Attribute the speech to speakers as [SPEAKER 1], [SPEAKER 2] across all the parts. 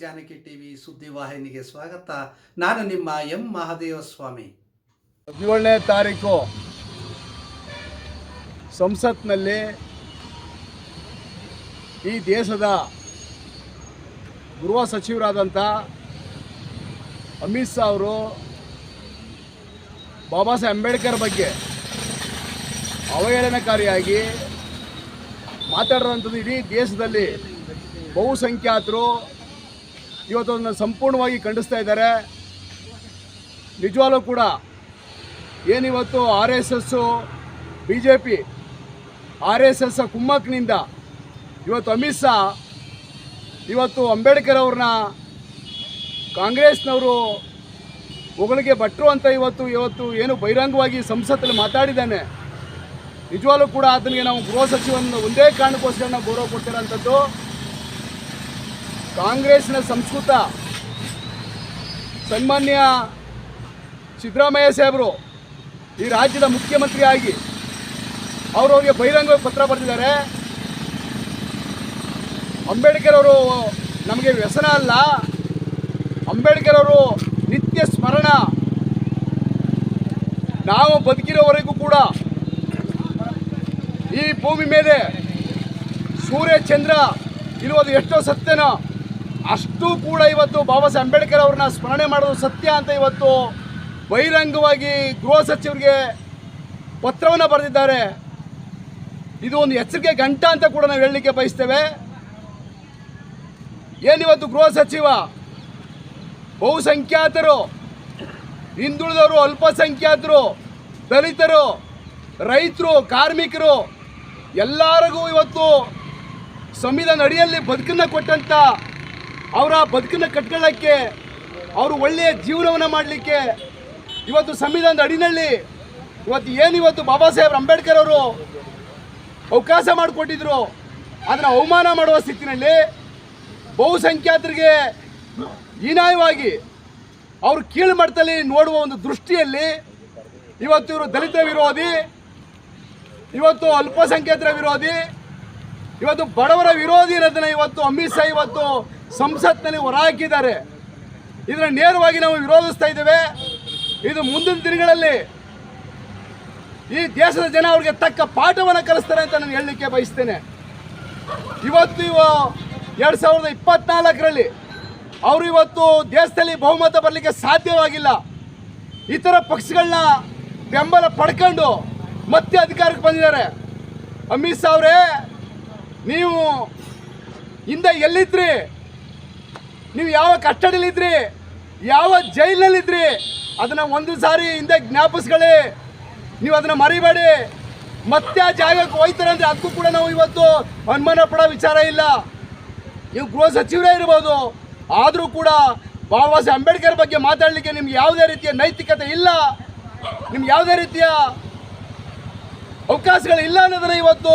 [SPEAKER 1] Janaki TV ಸುದ್ದಿವಾಹಿನಿಗೆ ಸ್ವಾಗತ. ನಾನು ನಿಮ್ಮ ಎಂ ಮಹಾದೇವ ಸ್ವಾಮಿ
[SPEAKER 2] ಹದಿನೇಳನೇ ತಾರೀಕು ಸಂಸತ್ನಲ್ಲಿ ಈ ದೇಶದ ಗೃಹ ಸಚಿವರಾದಂಥ ಅಮಿತ್ ಶಾ ಅವರು ಬಾಬಾ ಸಾಹೇಬ್ ಅಂಬೇಡ್ಕರ್ ಬಗ್ಗೆ ಅವಹೇಳನಕಾರಿಯಾಗಿ ಮಾತಾಡಿರೋಂಥದ್ದು ಇಡೀ ದೇಶದಲ್ಲಿ ಬಹುಸಂಖ್ಯಾತರು ಇವತ್ತು ಅದನ್ನು ಸಂಪೂರ್ಣವಾಗಿ ಖಂಡಿಸ್ತಾ ಇದ್ದಾರೆ. ನಿಜವಾಗ್ಲೂ ಕೂಡ ಏನಿವತ್ತು R S S B J P, R S S ಕುಮ್ಮಕ್ನಿಂದ ಇವತ್ತು ಅಮಿತ್ ಶಾ, ಇವತ್ತು ಅಂಬೇಡ್ಕರ್ ಅವ್ರನ್ನ ಕಾಂಗ್ರೆಸ್ನವರು ಹೊಗಳಿಗೆ ಭಟ್ರು ಅಂತ ಇವತ್ತು ಇವತ್ತು ಏನು ಬಹಿರಂಗವಾಗಿ ಸಂಸತ್ತಲ್ಲಿ ಮಾತಾಡಿದ್ದಾನೆ. ನಿಜವಾಗ್ಲೂ ಕೂಡ ಅದನಿಗೆ ನಾವು ಗೃಹ ಸಚಿವನ ಒಂದೇ ಕಾರಣಕ್ಕೋಸ್ಕರ ನಾವು ಗೌರವ ಕೊಡ್ತಿರೋಂಥದ್ದು. ಕಾಂಗ್ರೆಸ್ನ ಸಂಸ್ಕೃತ ಸನ್ಮಾನ್ಯ ಸಿದ್ದರಾಮಯ್ಯ ಸಾಹೇಬರು ಈ ರಾಜ್ಯದ ಮುಖ್ಯಮಂತ್ರಿಯಾಗಿ ಅವರವರಿಗೆ ಬಹಿರಂಗ ಪತ್ರ ಬರೆದಿದ್ದಾರೆ. ಅಂಬೇಡ್ಕರ್ ಅವರು ನಮಗೆ ವ್ಯಸನ ಅಲ್ಲ. ಅಂಬೇಡ್ಕರ್ ಅವರು ನಿತ್ಯ ಸ್ಮರಣ. ನಾವು ಬದುಕಿರೋವರೆಗೂ ಕೂಡ ಈ ಭೂಮಿ ಮೇಲೆ ಸೂರ್ಯ, ಚಂದ್ರ ಇರುವುದು ಎಷ್ಟೋ ಸತ್ಯನೋ. ಅಷ್ಟು ಕೂಡ ಇವತ್ತು ಬಾಬಾ ಸಾಹೇಬ್ ಅಂಬೇಡ್ಕರ್ ಅವ್ರನ್ನ ಸ್ಮರಣೆ ಮಾಡೋದು ಸತ್ಯ ಅಂತ ಇವತ್ತು ಬಹಿರಂಗವಾಗಿ ಗೃಹ ಸಚಿವರಿಗೆ ಪತ್ರವನ್ನು ಬರೆದಿದ್ದಾರೆ. ಇದು ಒಂದು ಎಚ್ಚರಿಕೆ ಗಂಟ ಅಂತ ಕೂಡ ನಾವು ಹೇಳಲಿಕ್ಕೆ ಬಯಸ್ತೇವೆ. ಏನಿವತ್ತು ಗೃಹ ಸಚಿವ? ಬಹುಸಂಖ್ಯಾತರು, ಹಿಂದುಳಿದವರು ಅಲ್ಪಸಂಖ್ಯಾತರು, ದಲಿತರು, ರೈತರು, ಕಾರ್ಮಿಕರು, ಎಲ್ಲರಿಗೂ ಇವತ್ತು ಸಂವಿಧಾನ ಅಡಿಯಲ್ಲಿ ಬದುಕನ್ನು ಕೊಟ್ಟಂಥ ಅವರ ಬದುಕನ್ನು ಕಟ್ಕೊಳ್ಳೋಕ್ಕೆ, ಅವರು ಒಳ್ಳೆಯ ಜೀವನವನ್ನು ಮಾಡಲಿಕ್ಕೆ ಇವತ್ತು ಸಂವಿಧಾನದ ಅಡಿನಲ್ಲಿ ಇವತ್ತು ಏನಿವತ್ತು ಬಾಬಾ ಸಾಹೇಬ್ ಅಂಬೇಡ್ಕರ್ ಅವರು ಅವಕಾಶ ಮಾಡಿಕೊಟ್ಟಿದ್ರು, ಅದನ್ನು ಅವಮಾನ ಮಾಡುವ ಸ್ಥಿತಿನಲ್ಲಿ ಬಹುಸಂಖ್ಯಾತರಿಗೆ ಹೀನಾಯವಾಗಿ ಅವರು ಕೀಳು ಮಟ್ಟದಲ್ಲಿ ನೋಡುವ ಒಂದು ದೃಷ್ಟಿಯಲ್ಲಿ ಇವತ್ತು ಇವರು ದಲಿತ ವಿರೋಧಿ, ಇವತ್ತು ಅಲ್ಪಸಂಖ್ಯಾತರ ವಿರೋಧಿ, ಇವತ್ತು ಬಡವರ ವಿರೋಧಿ ಇರೋದನ್ನ ಇವತ್ತು ಅಮಿತ್ ಶಾ ಇವತ್ತು ಸಂಸತ್ನಲ್ಲಿ ಹೊರಹಾಕಿದ್ದಾರೆ ಇದರ ನೇರವಾಗಿ ನಾವು ವಿರೋಧಿಸ್ತಾ ಇದ್ದೇವೆ. ಇದು ಮುಂದಿನ ದಿನಗಳಲ್ಲಿ ಈ ದೇಶದ ಜನ ಅವ್ರಿಗೆ ತಕ್ಕ ಪಾಠವನ್ನು ಕಲಿಸ್ತಾರೆ ಅಂತ ನಾನು ಹೇಳಲಿಕ್ಕೆ ಬಯಸ್ತೇನೆ. ಇವತ್ತು ಇವ ಎರಡು ಸಾವಿರದ ಇಪ್ಪತ್ನಾಲ್ಕರಲ್ಲಿ ಅವರು ಇವತ್ತು ದೇಶದಲ್ಲಿ ಬಹುಮತ ಬರಲಿಕ್ಕೆ ಸಾಧ್ಯವಾಗಿಲ್ಲ. ಇತರ ಪಕ್ಷಗಳನ್ನ ಬೆಂಬಲ ಪಡ್ಕೊಂಡು ಮತ್ತೆ ಅಧಿಕಾರಕ್ಕೆ ಬಂದಿದ್ದಾರೆ. ಅಮಿತ್ ಅವರೇ, ನೀವು ಹಿಂದೆ ಎಲ್ಲಿದ್ರಿ? ನೀವು ಯಾವ ಕಸ್ಟಡಿಲಿದ್ರಿ ಯಾವ ಜೈಲಿನಲ್ಲಿದ್ರಿ, ಅದನ್ನ ಒಂದು ಸಾರಿ ಹಿಂದೆ ಜ್ಞಾಪಿಸ್ಕೊಳ್ಳಿ. ನೀವು ಅದನ್ನ ಮರಿಬೇಡಿ. ಮತ್ತೆ ಆ ಜಾಗಕ್ಕೆ ಹೋಯ್ತಾರೆ ಅಂದ್ರೆ ಅದಕ್ಕೂ ಕೂಡ ನಾವು ಇವತ್ತು ಅನುಮಾನ ಪಡೋ ವಿಚಾರ ಇಲ್ಲ. ನೀವು ಗೃಹ ಸಚಿವರೇ ಇರ್ಬೋದು, ಆದರೂ ಕೂಡ ಬಾಬಾ ಸಾಹೇಬ್ ಅಂಬೇಡ್ಕರ್ ಬಗ್ಗೆ ಮಾತಾಡಲಿಕ್ಕೆ ನಿಮ್ಗೆ ಯಾವುದೇ ರೀತಿಯ ನೈತಿಕತೆ ಇಲ್ಲ. ನಿಮ್ಗೆ ಯಾವುದೇ ರೀತಿಯ ಅವಕಾಶಗಳು ಇಲ್ಲ ಅನ್ನೋದನ್ನ ಇವತ್ತು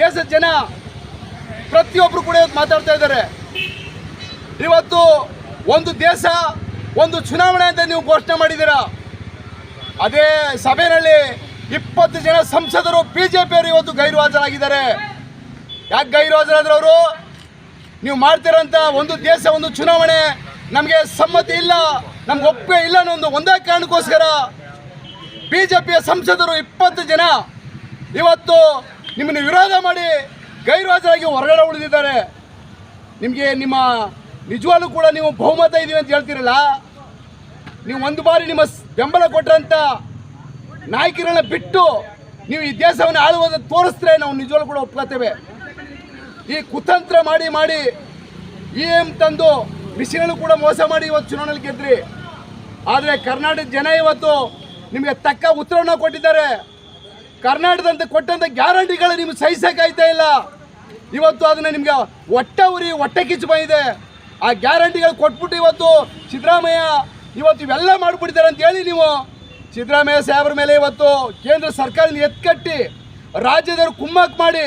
[SPEAKER 2] ದೇಶದ ಜನ ಪ್ರತಿಯೊಬ್ಬರು ಕೂಡ ಇವತ್ತು ಮಾತಾಡ್ತಾ ಇದ್ದಾರೆ. ಇವತ್ತು ಒಂದು ದೇಶ, ಒಂದು ಚುನಾವಣೆ ಅಂತ ನೀವು ಘೋಷಣೆ ಮಾಡಿದ್ದೀರಾ? ಅದೇ ಸಭೆಯಲ್ಲಿ ಇಪ್ಪತ್ತು ಜನ ಸಂಸದರು, ಬಿಜೆಪಿಯವರು ಇವತ್ತು ಗೈರು ಹಾಜರಾಗಿದ್ದಾರೆ ಯಾಕೆ ಗೈರು ಹಾಜರಾದ್ರೆ ಅವರು? ನೀವು ಮಾಡ್ತಿರೋಂಥ ಒಂದು ದೇಶ, ಒಂದು ಚುನಾವಣೆ ನಮಗೆ ಸಮ್ಮತಿ ಇಲ್ಲ, ನಮ್ಗೆ ಒಪ್ಪಿಗೆ ಇಲ್ಲ ಅನ್ನೋ ಒಂದು ಒಂದೇ ಕಾರಣಕ್ಕೋಸ್ಕರ ಬಿಜೆಪಿಯ ಸಂಸದರು ಇಪ್ಪತ್ತು ಜನ ಇವತ್ತು ನಿಮ್ಮನ್ನು ವಿರೋಧ ಮಾಡಿ ಗೈರು ಹಾಜರಾಗಿ ಹೊರಗಡೆ ಉಳಿದಿದ್ದಾರೆ. ನಿಮಗೆ ನಿಮ್ಮ ನಿಜವಾಗ್ಲೂ ಕೂಡ ನೀವು ಬಹುಮತ ಇದೀವಿ ಅಂತ ಹೇಳ್ತೀರಲ್ಲ? ನೀವು ಒಂದು ಬಾರಿ ನಿಮ್ಮ ಬೆಂಬಲ ಕೊಟ್ಟಂತ ನಾಯಕರನ್ನ ಬಿಟ್ಟು ನೀವು ಈ ದೇಶವನ್ನು ಆಳುವುದ ನಾವು ನಿಜವಾಗ್ಲೂ ಕೂಡ ಒಪ್ಕೋತೇವೆ ಈ ಕುತಂತ್ರ ಮಾಡಿ ಮಾಡಿ ಇ ತಂದು ಮಿಷಿನಲ್ಲೂ ಕೂಡ ಮೋಸ ಮಾಡಿ ಇವತ್ತು ಚುನಾವಣೆಯಲ್ಲಿ ಗೆದ್ರಿ. ಆದರೆ ಕರ್ನಾಟಕ ಜನ ಇವತ್ತು ನಿಮಗೆ ತಕ್ಕ ಉತ್ತರವನ್ನು ಕೊಟ್ಟಿದ್ದಾರೆ. ಕರ್ನಾಟಕದಂತೆ ಕೊಟ್ಟಂತ ಗ್ಯಾರಂಟಿಗಳು ನಿಮ್ಗೆ ಸಹಿಸಕ್ಕಾಯ್ತಾ ಇಲ್ಲ. ಇವತ್ತು ಅದನ್ನ ನಿಮಗೆ ಹೊಟ್ಟೆ ಉರಿ ಹೊಟ್ಟೆ ಕಿಚ್ಚು ಬಂದಿದೆ. ಆ ಗ್ಯಾರಂಟಿಗಳು ಕೊಟ್ಬಿಟ್ಟು ಇವತ್ತು ಸಿದ್ದರಾಮಯ್ಯ ಇವತ್ತು ಇವೆಲ್ಲ ಅಂತ ಹೇಳಿ ನೀವು ಸಿದ್ದರಾಮಯ್ಯ ಸಾಹೇಬ್ರ ಮೇಲೆ ಇವತ್ತು ಕೇಂದ್ರ ಸರ್ಕಾರದಿಂದ ಎತ್ಕಟ್ಟಿ ರಾಜ್ಯದವರು ಕುಮ್ಮಕ್ ಮಾಡಿ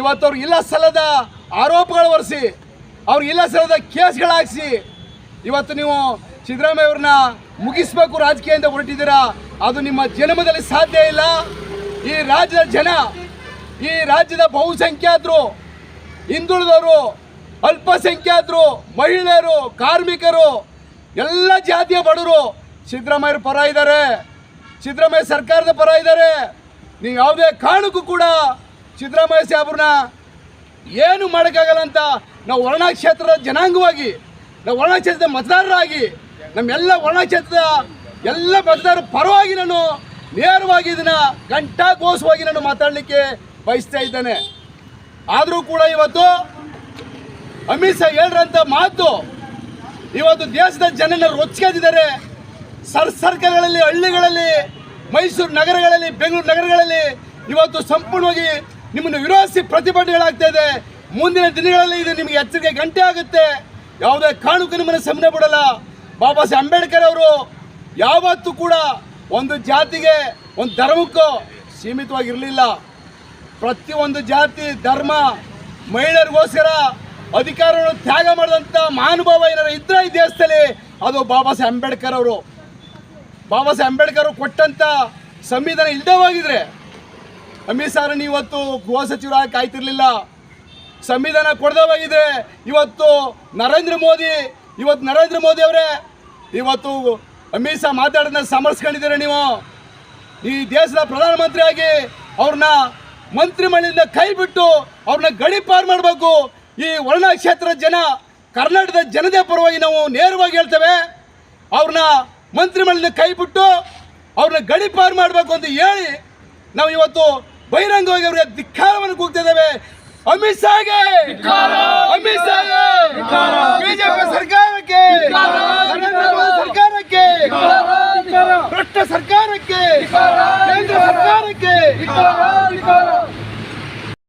[SPEAKER 2] ಇವತ್ತು ಅವ್ರಿಗೆ ಇಲ್ಲ ಸಲ್ಲದ ಆರೋಪಗಳು ಹೊರಿಸಿ ಅವ್ರಿಗೆ ಇಲ್ಲ ಸಲ್ಲದ ಕೇಸ್ಗಳು ಹಾಕ್ಸಿ ಇವತ್ತು ನೀವು ಸಿದ್ದರಾಮಯ್ಯ ಅವ್ರನ್ನ ಮುಗಿಸ್ಬೇಕು ರಾಜಕೀಯದಿಂದ ಹೊರಟಿದ್ದೀರಾ, ಅದು ನಿಮ್ಮ ಜನ್ಮದಲ್ಲಿ ಸಾಧ್ಯ ಇಲ್ಲ. ಈ ರಾಜ್ಯದ ಜನ, ಈ ರಾಜ್ಯದ ಬಹುಸಂಖ್ಯಾತರು, ಹಿಂದುಳಿದವರು ಅಲ್ಪಸಂಖ್ಯಾತರು, ಮಹಿಳೆಯರು, ಕಾರ್ಮಿಕರು, ಎಲ್ಲ ಜಾತಿಯ ಬಡವರು, ಸಿದ್ದರಾಮಯ್ಯರ ಪರ ಇದ್ದಾರೆ. ಸಿದ್ದರಾಮಯ್ಯ ಸರ್ಕಾರದ ಪರ ಇದ್ದಾರೆ. ನೀವು ಯಾವುದೇ ಕಾರಣಕ್ಕೂ ಕೂಡ ಸಿದ್ದರಾಮಯ್ಯ ಸಾಹೇಬ್ರನ್ನ ಏನು ಮಾಡೋಕ್ಕಾಗಲ್ಲ ಅಂತ ನಾವು ವರ್ಣ ಕ್ಷೇತ್ರದ ಜನಾಂಗವಾಗಿ, ನಾವು ವರ್ಣ ಕ್ಷೇತ್ರದ ಮತದಾರರಾಗಿ ನಮ್ಮೆಲ್ಲ ವರ್ಣಕ್ಷೇತ್ರದ ಎಲ್ಲ ಮತದಾರರ ಪರವಾಗಿ ನಾನು ನೇರವಾಗಿ ಇದನ್ನು ಗಂಟಾಘೋಷವಾಗಿ ನಾನು ಮಾತಾಡಲಿಕ್ಕೆ ಬಯಸ್ತಾ ಇದ್ದೇನೆ. ಆದರೂ ಕೂಡ ಇವತ್ತು ಅಮಿತ್ ಶಾ ಹೇಳ್ರಂತ ಮಾತು. ಇವತ್ತು ದೇಶದ ಜನನ ರೊಚ್ಚಿಗೆದಿದ್ದಾರೆ. ಸರ್ ಸರ್ಕಲ್ಗಳಲ್ಲಿ, ಹಳ್ಳಿಗಳಲ್ಲಿ, ಮೈಸೂರು ನಗರಗಳಲ್ಲಿ, ಬೆಂಗಳೂರು ನಗರಗಳಲ್ಲಿ ಇವತ್ತು ಸಂಪೂರ್ಣವಾಗಿ ನಿಮ್ಮನ್ನು ವಿರೋಧಿಸಿ ಪ್ರತಿಭಟನೆಗಳಾಗ್ತಾ ಇದೆ. ಮುಂದಿನ ದಿನಗಳಲ್ಲಿ ಇದು ನಿಮಗೆ ಎಚ್ಚರಿಕೆ ಗಂಟೆ ಆಗುತ್ತೆ. ಯಾವುದೇ ಕಾರಣಕ್ಕೂ ನಿಮ್ಮನ್ನು ಸಮನೆ ಬಿಡಲ್ಲ. ಬಾಬಾ ಸಾಹೇಬ್ ಅಂಬೇಡ್ಕರ್ ಅವರು ಯಾವತ್ತೂ ಕೂಡ ಒಂದು ಜಾತಿಗೆ, ಒಂದು ಧರ್ಮಕ್ಕೂ ಸೀಮಿತವಾಗಿರಲಿಲ್ಲ. ಪ್ರತಿಯೊಂದು ಜಾತಿ, ಧರ್ಮ, ಮಹಿಳೆಯರಿಗೋಸ್ಕರ ಅಧಿಕಾರವನ್ನು ತ್ಯಾಗ ಮಾಡಿದಂಥ ಮಹಾನುಭಾವ ಏನಾರು ಇದ್ರೆ ಈ ದೇಶದಲ್ಲಿ ಅದು ಬಾಬಾ ಸಾಹೇಬ್ ಅಂಬೇಡ್ಕರ್ ಅವರು. ಬಾಬಾ ಸಾಹೇಬ್ ಅಂಬೇಡ್ಕರ್ ಅವರು ಕೊಟ್ಟಂತ ಸಂವಿಧಾನ ಇಲ್ಲದೆ ಹೋಗಿದ್ರೆ ಅಮಿತ್ ಶಾರನ್ ಇವತ್ತು ಗೃಹ ಸಚಿವರಾಗಿ ಕಾಯ್ತಿರ್ಲಿಲ್ಲ. ಸಂವಿಧಾನ ಕೊಡದೆ ಹೋಗಿದ್ರೆ, ಇವತ್ತು ನರೇಂದ್ರ ಮೋದಿ, ಇವತ್ತು ನರೇಂದ್ರ ಮೋದಿ ಅವರೇ, ಇವತ್ತು ಅಮಿತ್ ಶಾ ಮಾತಾಡೋದನ್ನ ಸಮರ್ಸ್ಕೊಂಡಿದ್ದೀರ ನೀವು? ಈ ದೇಶದ ಪ್ರಧಾನಮಂತ್ರಿಯಾಗಿ ಅವ್ರನ್ನ ಮಂತ್ರಿಮಂಡಲದಿಂದ ಕೈ ಬಿಟ್ಟು ಅವ್ರನ್ನ ಗಡಿಪಾರು ಮಾಡಬೇಕು. ಈ ವರ್ಣ ಕ್ಷೇತ್ರದ ಜನ, ಕರ್ನಾಟಕದ ಜನತೆ ಪರವಾಗಿ ನಾವು ನೇರವಾಗಿ ಹೇಳ್ತೇವೆ, ಅವ್ರನ್ನ ಮಂತ್ರಿಮಂಡಲ ಕೈ ಬಿಟ್ಟು ಅವ್ರನ್ನ ಗಡಿಪಾರು ಮಾಡಬೇಕು ಅಂತ ಹೇಳಿ ನಾವು ಇವತ್ತು ಬಹಿರಂಗವಾಗಿ ಅವರಿಗೆ ಧಿಕ್ಕಾರವನ್ನು ಕೂಗ್ತಿದ್ದೇವೆ ಅಮಿತ್ ಶಾಗೆ